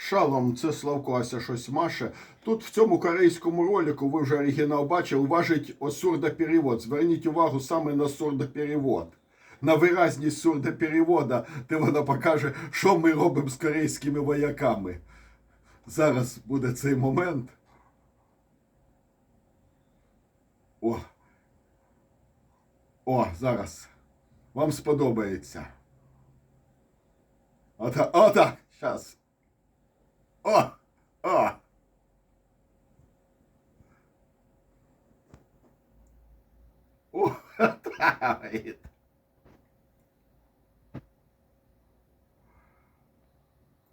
Шалом, це Славко Ася щось маше. Тут в цьому корейському ролику, ви вже оригінал бачили, важить сурдоперевод. Зверніть увагу саме на сурдоперевод. На виразність сурдоперевода, де вона покаже, що ми робимо з корейськими вояками. Зараз буде цей момент. О. О, зараз. Вам сподобається. Отак, отак, зараз. О! О! О.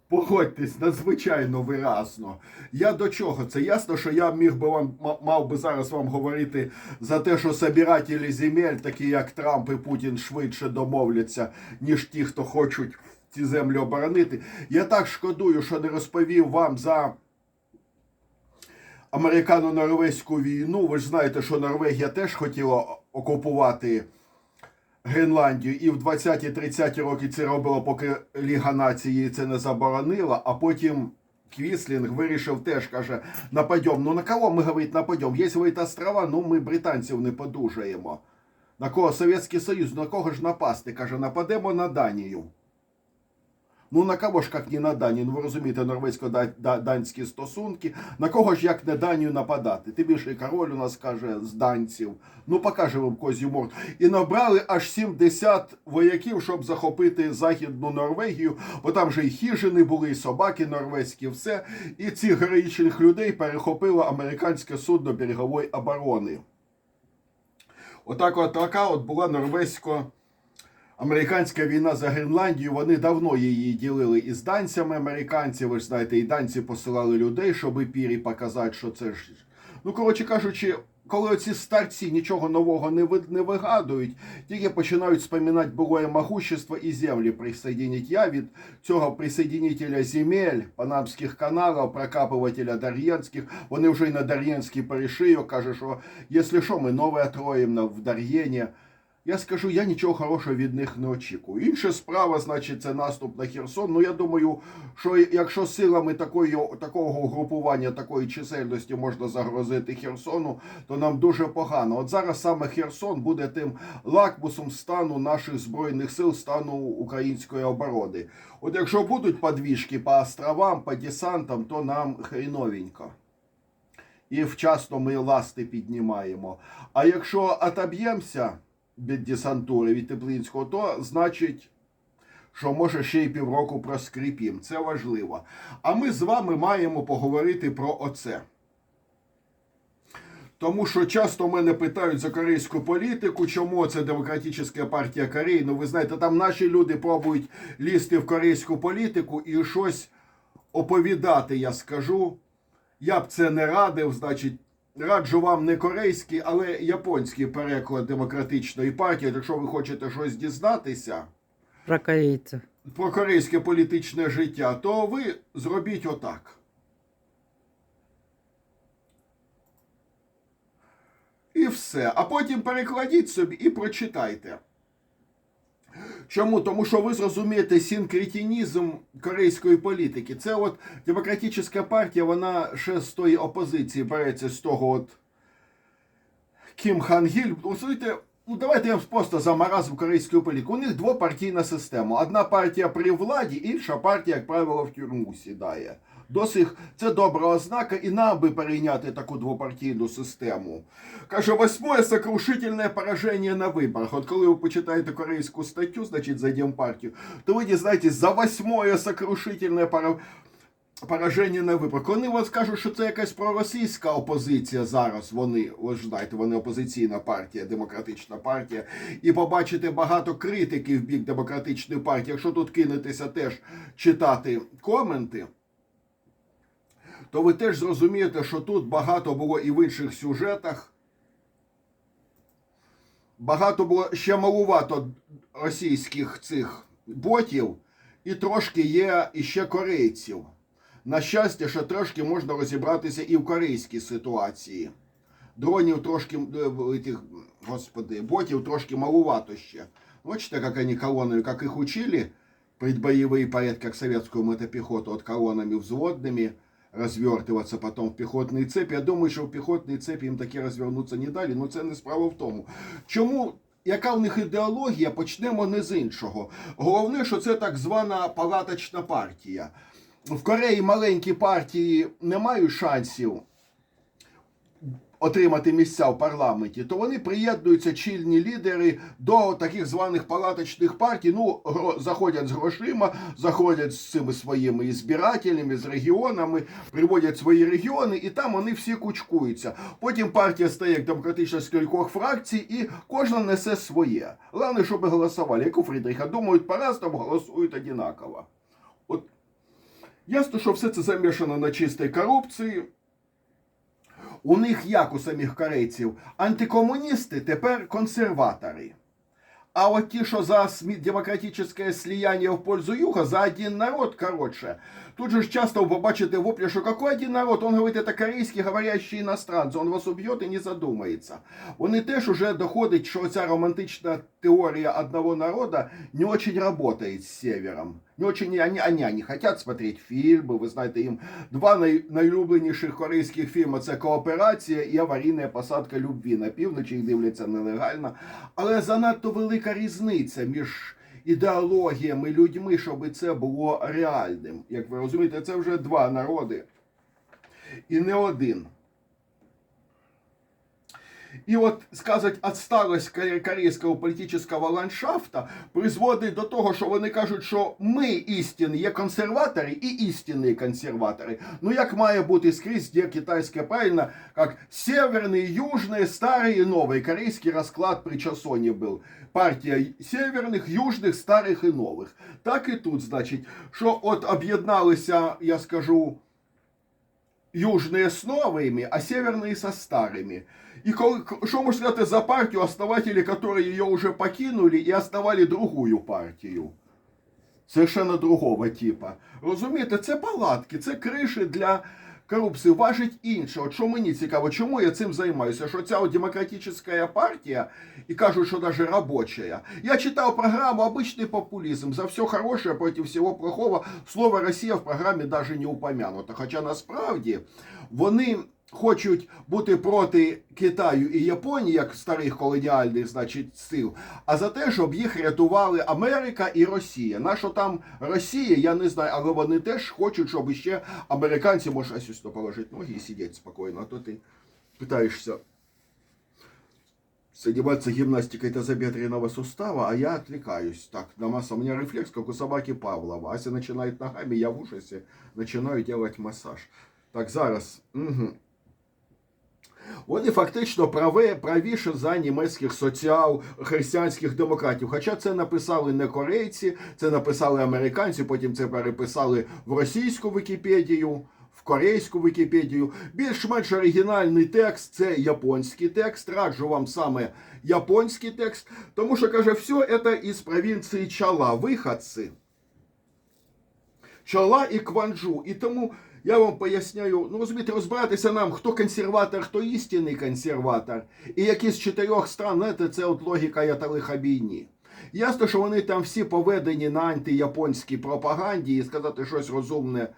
Погодьтесь, надзвичайно виразно. Я до чого? Це ясно, що я міг би вам мав би зараз вам говорити за те, що собирателі земель, такі як Трамп і Путін, швидше домовляться, ніж ті, хто хочуть ці землі оборонити. Я так шкодую, що не розповів вам за американо-норвезьку війну. Ви ж знаєте, що Норвегія теж хотіла окупувати Гренландію, і в 20-30 роки це робило, поки Ліга націй їй це не заборонила, а потім. Квіслінг вирішив теж, каже, нападем. Ну на кого ми, говорить, нападем? Є, говорить, острова, ну ми британців не подужаємо. На кого Совєтський Союз, на кого ж напасти? Каже, нападемо на Данію. Ну на кого ж як не на Данію? Ну ви розумієте, норвезько-данські стосунки. На кого ж як не Данію нападати? Ти більше король у нас каже з данців. Ну покаже вам козю морду. І набрали аж 70 вояків, щоб захопити Західну Норвегію, бо там же і хижини були, і собаки норвезькі, все. І цих героїчних людей перехопило американське судно берегової оборони. Отак от така от була норвезько. Американська війна за Гренландію, вони давно її ділили із данцями американці. Ви ж знаєте, і данці посилали людей, щоб пірі показати, що це ж. Ну, коротше кажучи, коли оці старці нічого нового не ви- не вигадують, тільки починають споминати былое могущество і землі присоединить. Я від цього присоединителя земель, панамських каналів, прокапувателя Дар'єнських, вони вже й на Дар'єнський перешию, каже, що якщо що, ми нове отроїмо в Дар'єні. Я скажу, я нічого хорошого від них не очікую. Інша справа, значить, це наступ на Херсон. Ну я думаю, що якщо силами такої, такого групування, такої чисельності можна загрозити Херсону, то нам дуже погано. От зараз саме Херсон буде тим лакмусом стану наших збройних сил, стану української оборони. От якщо будуть подвіжки по островам, по десантам, то нам хріновенько. І вчасно ми ласти піднімаємо. А якщо отоб'ємося від десантури від Теплинського, то значить, що може ще й півроку проскрипім. Це важливо. А ми з вами маємо поговорити про оце. Тому що часто мене питають за корейську політику, чому це Демократична партія Кореї. Ну, ви знаєте, там наші люди пробують лізти в корейську політику і щось оповідати, я скажу. Я б це не радив, значить, раджу вам не корейський, але японський переклад демократичної партії. Якщо ви хочете щось дізнатися Про корейців. про корейське політичне життя, то ви зробіть отак. І все. А потім перекладіть собі і прочитайте. Чому? Тому що ви зрозумієте синкретинізм корейської політики. Це от демократична партія, вона ще з тої опозиції береться з того от Кім Хан Гіль. Ну, ну давайте я просто за маразм корейської політики. У них двопартійна система. Одна партія при владі, інша партія, як правило, в тюрму сідає. Досить це добра ознака, і нам би перейняти таку двопартійну систему. Каже, восьмое сокрушительне пораження на виборах. От коли ви почитаєте корейську статтю, значить за Демпартію, то ви дізнаєтесь за восьмое сокрушительне пора- пораження на виборах. Вони вам скажуть, що це якась проросійська опозиція зараз. Вони, ви знаєте, вони опозиційна партія, демократична партія. І побачите багато критики в бік демократичної партії. Якщо тут кинетеся теж читати коменти, то ви теж зрозумієте, що тут багато було і в інших сюжетах. Багато було ще малувато російських цих ботів, і трошки є іще корейців. На щастя, що трошки можна розібратися і в корейській ситуації. Дронів трошки, е, тих, господи, ботів трошки малувато ще. Бачите, як вони колоною, як їх учили предбоевые порядках советскую мотопехоту от колоннами взводными, развертываться потом в піхотні цепі. Я думаю, що в піхотній цепі їм таке розвернутися не далі. Ну це не справа в тому. Чому? Яка в них ідеологія? Почнемо не з іншого. Головне, що це так звана палаточна партія. В Кореї маленькі партії не мають шансів отримати місця в парламенті, то вони приєднуються чільні лідери до таких званих палаточних партій. Ну, гро- заходять з грошима, заходять з цими своїми збирателями, з регіонами, приводять свої регіони, і там вони всі кучкуються. Потім партія стає як демократична з кількох фракцій, і кожна несе своє. Головне, щоб голосували, як у Фрідріха. Думають по-разному, голосують однаково. От ясно, що все це замішано на чистій корупції. У них, як у самих корейців, антикомуністи тепер консерватори. А от ті, що за демократичне слияние в пользу Юга, за один народ, короче. Тут же ж часто вы побачите воплі, що какой один народ? Он говорить, это корейський говорящий иностранцы, он вас уб'є і не задумається. Вони теж уже доходить, що ця романтична теорія одного народа не очень работает с севером. Не очень они, они, они хотят смотреть фільми, ви знаєте, їм два най, найулюбленіших корейських фільми це кооперація і аварійна посадка любві. На півночі їх дивляться нелегально. Але занадто велика різниця між ідеологіями, людьми, щоб це було реальним. Як ви розумієте, це вже два народи. І не один. І от сказати, отсталость ко- корейського політичного ландшафта призводить до того, що вони кажуть, що ми істинні є консерватори і істинні консерватори. Ну як має бути скрізь, де китайське правильно, як северний, южний, старий і новий. Корейський розклад при Чосоні був. Партія северних, южних, старих і нових. Так і тут, значить, що от об'єдналися, я скажу, южные с новыми, а северные со старыми. И коли- к- что можно сказать за партию, основатели, которые ее уже покинули и основали другую партию? Совершенно другого типа. Розумієте, це палатки, це криші для корупції. Важить інше. От що мені цікаво, чому я цим займаюся? Що ця от демократична партія, і кажуть, що навіть робоча. Я читав програму «Обычный популизм». За все хорошее проти всього плохого слово Росія в програмі навіть не упомянуто. Хоча насправді вони хочуть бути проти Китаю і Японії, як старих колоніальних, значить, сил, а за те, щоб їх рятували Америка і Росія. Нащо там Росія, я не знаю, але вони теж хочуть, щоб ще американці, може, ось сюди положити ноги і сидіти спокійно, а то ти питаєшся заниматься гимнастикой тазобедренного сустава, а я отвлекаюсь. Так, на масса, у меня рефлекс, как у собаки Павлова. Ася начинает ногами, я в ужасе начинаю делать массаж. Так, зараз. Угу. Вони фактично праве, правіше за німецьких соціал-християнських демократів. Хоча це написали не корейці, це написали американці, потім це переписали в російську Вікіпедію, в корейську Вікіпедію. Більш-менш оригінальний текст це японський текст. Раджу вам саме японський текст, тому що каже, все це із провінції Чала, виходці. Чола і Кванджу. І тому я вам поясняю, ну розумієте, розбиратися нам, хто консерватор, хто істинний консерватор. І які з чотирьох стран, знаєте, це от логіка Ятали Хабійні. Ясно, що вони там всі поведені на антияпонській пропаганді і сказати щось розумне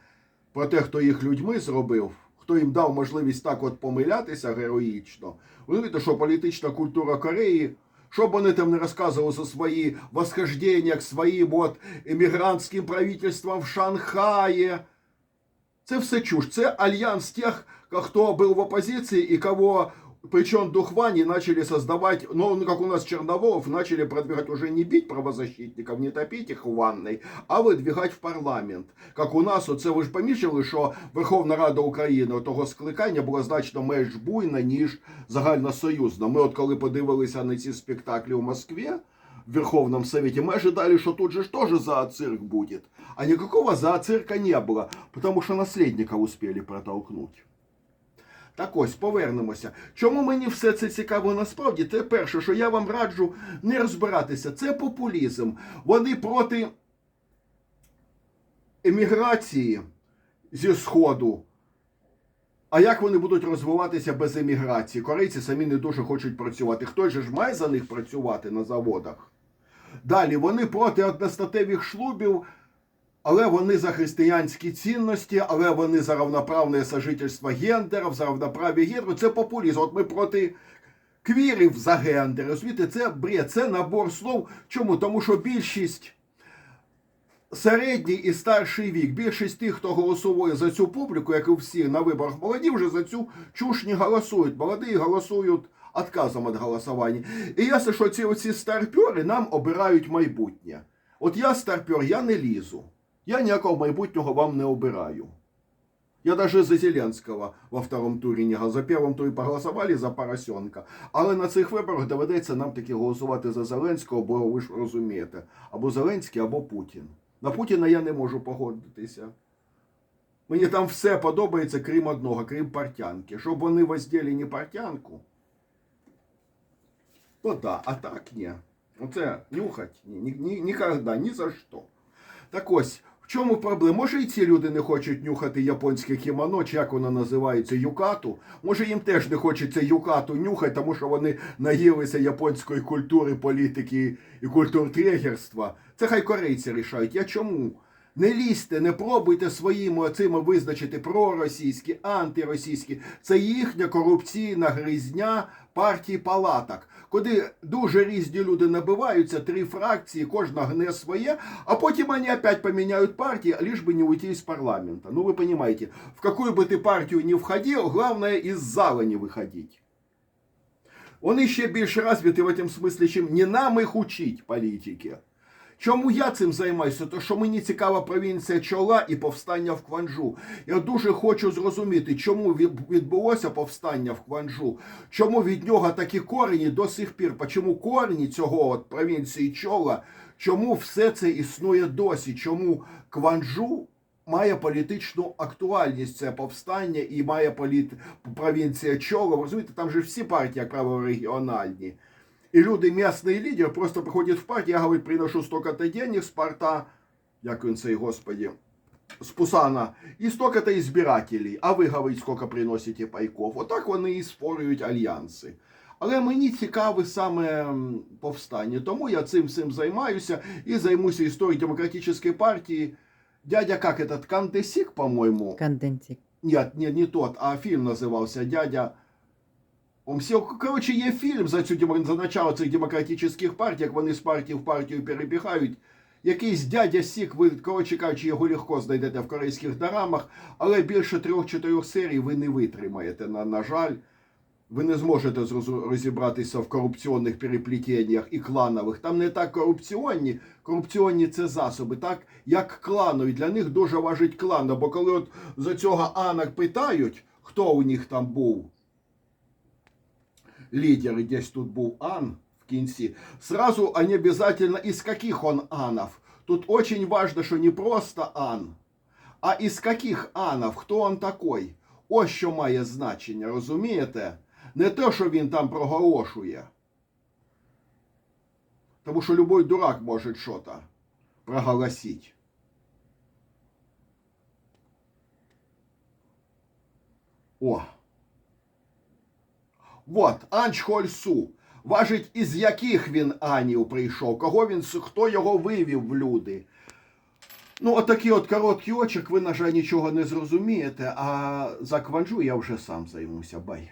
про те, хто їх людьми зробив, хто їм дав можливість так от помилятися героїчно. Розумієте, що політична культура Кореї що б вони там не розказували за свої восхождення к своїм от емігрантським правительствам в Шанхаї. Це все чушь. Це альянс тех, хто був в опозиції і кого причем духвани начали создавать, ну, как у нас Черноволов, начали продвигать уже не бить правозащитников, не топить их в ванной, а выдвигать в парламент. Как у нас, оце ви ж помічали, що Верховна Рада України того скликання була значно менш буйна, ніж загальносоюзна. Ми от коли подивилися на ці спектаклі у Москві, в Верховном Совете, мы ожидали, что тут же тоже зооцирк будет. А никакого зооцирка не было, потому что наследника успели протолкнуть. Так ось, повернемося. Чому мені все це цікаво насправді? Це перше, що я вам раджу не розбиратися. Це популізм. Вони проти еміграції зі Сходу. А як вони будуть розвиватися без еміграції? Корейці самі не дуже хочуть працювати. Хтось же ж має за них працювати на заводах. Далі вони проти одностатевих шлюбів, але вони за християнські цінності, але вони за равноправне сожительство гендерів, за равноправ'я гендерів. Це популізм. От ми проти квірів за гендер. Розумієте, це бред, це набор слов. Чому? Тому що більшість середній і старший вік, більшість тих, хто голосує за цю публіку, як і всі на виборах молоді, вже за цю чуш голосують. Молоді голосують отказом від голосування. І ясно, що ці оці старпьори нам обирають майбутнє. От я старпьор, я не лізу. Я ніякого майбутнього вам не обираю. Я даже за Зеленського во втором турі не. За першим турі проголосували за Поросенка. Але на цих виборах доведеться нам таки голосувати за Зеленського, бо ви ж розумієте, або Зеленський, або Путін. На Путіна я не можу погодитися. Мені там все подобається, крім одного, крім партянки. Щоб вони возділи не партянку, то да, а так ні. Оце нюхать ні, ні, ні, ніколи, ні за що. Так ось, в чому проблема? Може і ці люди не хочуть нюхати японське кімоно, чи як воно називається, юкату. Може їм теж не хочеться юкату нюхати, тому що вони наїлися японської культури, політики і культуртрегерства. Це хай корейці рішають. Я чому? Не лізьте, не пробуйте своїми оцими визначити проросійські, антиросійські. Це їхня корупційна гризня партії палаток, куди дуже різні люди набиваються, три фракції, кожна гне своє, а потім вони опять поміняють партії, лишь бы не уйти из парламента. Ну вы понимаете, в какую бы ты партию не входил, главное из зала не выходить. Вони ще більш розвиті в цьому смислі, чим не нам їх учить політики. Чому я цим займаюся? То що мені цікава провінція Чола і повстання в Кванжу. Я дуже хочу зрозуміти, чому відбулося повстання в Кванжу, чому від нього такі корені до сих пір, чому корені цього от провінції Чола, чому все це існує досі, чому Кванжу має політичну актуальність це повстання і має політ... провінція Чола. Ви розумієте, там же всі партії, як правило, регіональні. И люди, местный лидер, просто приходит в партию, я, говорит, приношу столько-то денег с порта, як він цей, господи, з Пусана, і столько-то избирателей, а ви, говорить, сколько приносите пайков. Отак вони і створюють альянси. Але мені цікаве саме повстання, тому я цим всім займаюся і займуся історією демократичної партії. Дядя, как этот, Кантесик, по-моему, Конденсик. нет, не, не тот, а фільм називався Дядя. Коротше, є фільм за цю за начало цих демократичних партій, як вони з партії в партію перебігають. Якийсь дядя Сік, ви, коротше кажучи, його легко знайдете в корейських дорамах, але більше трьох-чотирьох серій ви не витримаєте, на, на жаль. Ви не зможете розібратися в корупційних переплетеннях і кланових. Там не так корупційні, корупційні це засоби, так як кланові. Для них дуже важить клан. Бо коли от за цього Ана питають, хто у них там був, лидер, и десь тут был Ан в кінці, сразу они обязательно, из каких он Анов. Тут очень важно, що не просто Ан, а із каких Анов, хто он такой. Ось що має значення, розумієте? Не те, що він там проголошує. Тому що любой дурак може щось проголосити. О! Вот, Анчхольсу. Важить, із яких він анів прийшов, кого він, хто його вивів в люди. Ну, отакий от короткий очік, ви, на жаль, нічого не зрозумієте, а за кванжу я вже сам займуся. Бай.